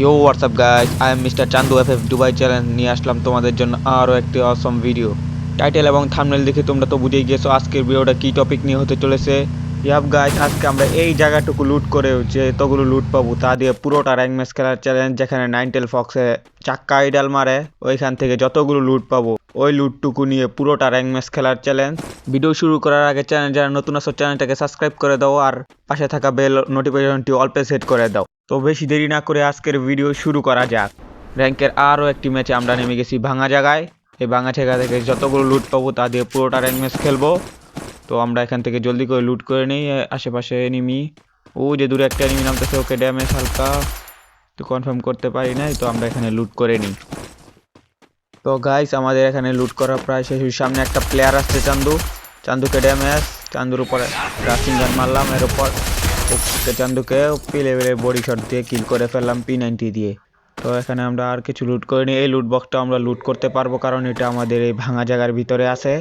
You WhatsApp guys I am mister Chandu F F Dubai challenge নিয়ে আসলাম তোমাদের জন্য আরও একটি অসম ভিডিও টাইটেল এবং থামনেল দেখে তোমরা তো বুঝেই গেছো আজকের ভিডিওটা কী টপিক নিয়ে হতে চলেছে। ইয়াব গাইজ আজকে আমরা এই জায়গাটুকু লুট করে যে এতগুলো লুট পাবো, তা দিয়ে পুরোটা র্যাঙ্ক ম্যাচ খেলার চ্যালেঞ্জ যেখানে নাইনটেল ফক্সে চাক্কা আইডাল মারে, ওইখান থেকে যতগুলো লুট পাবো, ওই লুটটুকু নিয়ে পুরোটা র্যাঙ্ক ম্যাচ খেলার চ্যালেঞ্জ ভিডিও শুরু করার আগে চ্যানেল যারা নতুন আসো চ্যানেলটাকে সাবস্ক্রাইব করে দাও, আর পাশে থাকা বেল নোটিফিকেশনটি অল্পে সেট করে দাও। তো বেশি দেরি না করে আজকের ভিডিও শুরু করা যাক। র্যাঙ্কের আরও একটি ম্যাচে আমরা নেমে গেছি ভাঙা জায়গায়। এই ভাঙা জায়গা থেকে যতগুলো লুট পাবো তা দিয়ে পুরোটা র্যাঙ্ক ম্যাচ খেলব। তো আমরা এখান থেকে জলদি করে লুট করে নিই আশেপাশে এনিমি ও যে দূরে একটা এনিমি নামতেছে, ওকে ড্যামেজ হালকা। তো কনফার্ম করতে পারি নাই, তো আমরা এখানে লুট করে নিই। তো গাইস আমাদের এখানে লুট করা প্রায় শেষ। সামনে একটা প্লেয়ার আসছে চান্দু। চান্দুকে ড্যামেজ চান্দুর উপরে রাসিং গান মারলাম, এর উপর চান্দুকে পি লেভেলের বডি শট দিয়ে কিল করে ফেললাম পি নাইনটি দিয়ে। তো এখানে আমরা আর কিছু লুট করিনি। এই লুট বক্সটা আমরা লুট করতে পারব কারণ এটা আমাদের এই ভাঙা জায়গার ভিতরে আছে।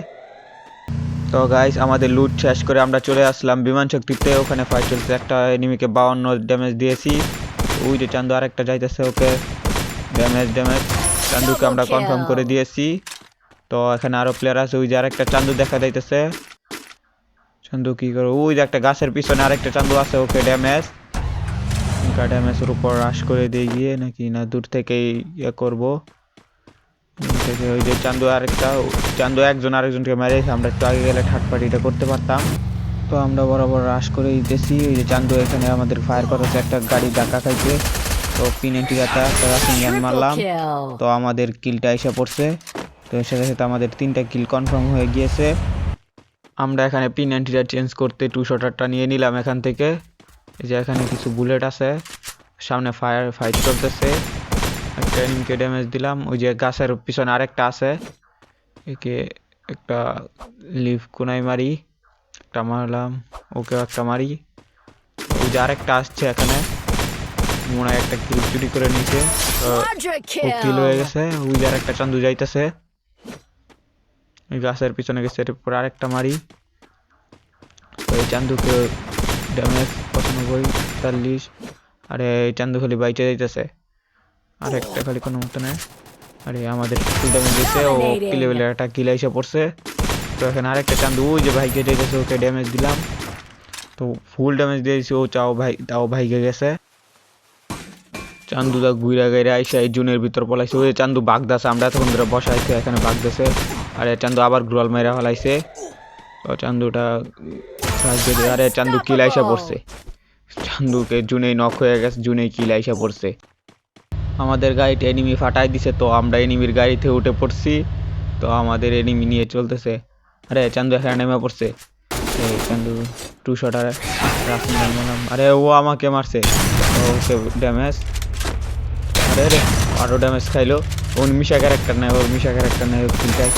তো গাইস আমাদের লুট শেষ করে আমরা চলে আসলাম বিমান শক্তিতে। ওখানে ফাইট চলছে। একটা এনিমিকে বাউন্ন ড্যামেজ দিয়েছি। ওই যে চান্দু আরেকটা যাইতেছে ওকে। ড্যামেজ ড্যামেজ চান্দুকে আমরা কনফার্ম করে দিয়েছি। তো এখানে আরও প্লেয়ার আছে। ওই যে আরেকটা চান্দু দেখা যাইতেছে। চান্দু কি করে ওই যে একটা গাছের পিছনে আরেকটা চান্দু আছে ওকে ড্যামেজ। ওকে ড্যামেজের উপর রাশ করে দিয়ে গিয়ে নাকি না দূর থেকেই ইয়ে করব। থেকে ওই যে চান্দু আরেকটা চান্দু একজন আরেকজনকে মেরে আমরা একটু আগে গেলে ঠাট পাটিটা করতে পারতাম। তো আমরা বরাবর রাশ করে দিতেছি ওই যে চান্দু এখানে আমাদের ফায়ার করেছে একটা গাড়ি ধাক্কা খাইছে। তো পিন এন্টি একটা গান মারলাম। তো আমাদের কিলটা এসে পড়ছে। তো সাথে সাথে আমাদের তিনটা কিল কনফার্ম হয়ে গিয়েছে। আমরা এখানে পিন এন্টিটা চেঞ্জ করতে টু শটারটা নিয়ে নিলাম এখান থেকে। এই যে এখানে কিছু বুলেট আছে সামনে ফায়ার ফাইট চলতেছে। একটা এনিমিকে ড্যামেজ দিলাম ওই যে গাছের পিছনে আরেকটা আছে। একে একটা লিভ কোনায় মারি একটা মারলাম ওকে একটা মারি। ওই যে আরেকটা আসছে এখানে মনে হয় একটা কিল চুরি করে ও কিল হয়ে গেছে ওই যে আরেকটা চান্দু যাইতেছে। গাছের পিছনে গেছে এরপর আরেকটা মারি। এই চান্দুকে ড্যামেজ পঁচানব্বই চল্লিশ আরে এই চান্দু খালি বাইচে যাইতেছে। আর একটা খালি কোনো মতো নেই আরে আমাদের ফুল ড্যামেজ দিয়েছে ও কিলে বেলে একটা কিল এসে পড়ছে। তো এখানে আরেকটা চান্দু ওই যে ভাইকে যাইতেছে ওকে ড্যামেজ দিলাম। তো ফুল ড্যামেজ দিয়েছি ও চাও ভাই তাও ভাইকে গেছে। চান্দু দা ঘুরে গাইরা আইসা এই জুনের ভিতর পলাইছে। ওই চান্দু বাগদাছে আমরা তখন ধরে বসা বসাইছে এখানে বাগদাছে। আরে চান্দু আবার গ্রোয়াল মেরা হলাইছে তো চান্দুটা সাহায্য দিয়ে আরে চান্দু কিল আইসা পড়ছে। চান্দুকে জুনেই নক হয়ে গেছে, জুনেই কিল আইসা পড়ছে। আমাদের গাড়িতে এনিমি ফাটাই দিছে, তো আমরা এনিমির গাড়িতে উঠে পড়ছি। তো আমাদের এনিমি নিয়ে চলতেছে। আরে চান্দু এখানে নেমে পড়ছে। চান্দু টু গান মারলাম। আরে ও আমাকে মারছে। ওকে ড্যামেজ আরে রে, আরও ড্যামেজ খাইলো। ও মিশা ক্যারেক্টার নেয় ওর মিশা ক্যারেক্টার নেয় কিলটায়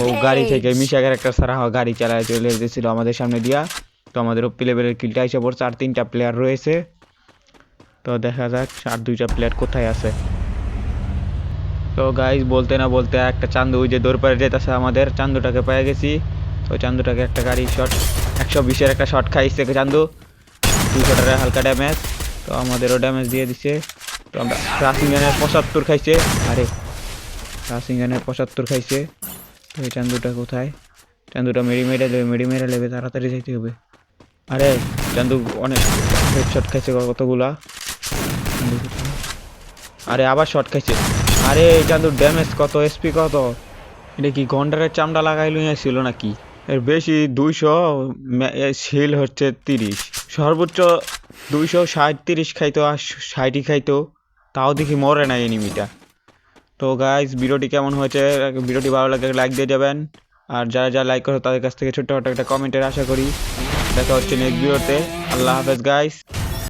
ও গাড়ি থেকে মিশা ক্যারেক্টার ছাড়া হয় গাড়ি চালায় চলে এসেছিল আমাদের সামনে দিয়া। তো আমাদের ওপি লেভেলের কিলটা এসে পড়ছে আর তিনটা প্লেয়ার রয়েছে। তো দেখা যাক আর দুইটা প্লেয়ার কোথায় আছে। তো গাইজ বলতে না বলতে একটা চান্দু ওই যে দৌড় পাড়ে যেতেছে আমাদের। চান্দুটাকে পেয়ে গেছি। তো চান্দুটাকে একটা গাড়ি শট একশো বিশের একটা শট খাইছে চান্দু। দুই শটারে হালকা ড্যামেজ তো আমাদেরও ড্যামেজ দিয়ে দিছে। তো আমরা রাসিং গানের পঁচাত্তর খাইছে। আরে রাসিং গানের পঁচাত্তর খাইছে। এই চান্দুটা কোথায়? চান্দুটা মেরি মেরে নেবে মেরি মেরে নেবে তাড়াতাড়ি যাইতে হবে। আরে, চান্দু অনেক হেডশট খাইছে কতগুলা? আরে, আবার শট খাইছে। আরে, এই চান্দুর ড্যামেজ কত? এসপি কত? এটা কি গন্ডারের চামড়া লাগাই ছিল নাকি? এর বেশি দুইশো শিল হচ্ছে তিরিশ। সর্বোচ্চ দুইশো ষাট তিরিশ খাইতো আর ষাটই খাইতো। তাও দেখি মরে না এনিমিটা তো গাইজ ভিডিওটি কেমন হয়েছে? ভিডিওটি ভালো লাগে লাইক দিয়ে যাবেন। আর যারা যারা লাইক করো তাদের কাছ থেকে ছোট্ট একটা কমেন্টের আশা করি। দেখা হচ্ছে নেক্সট ভিডিওতে আল্লাহ হাফেজ গাইস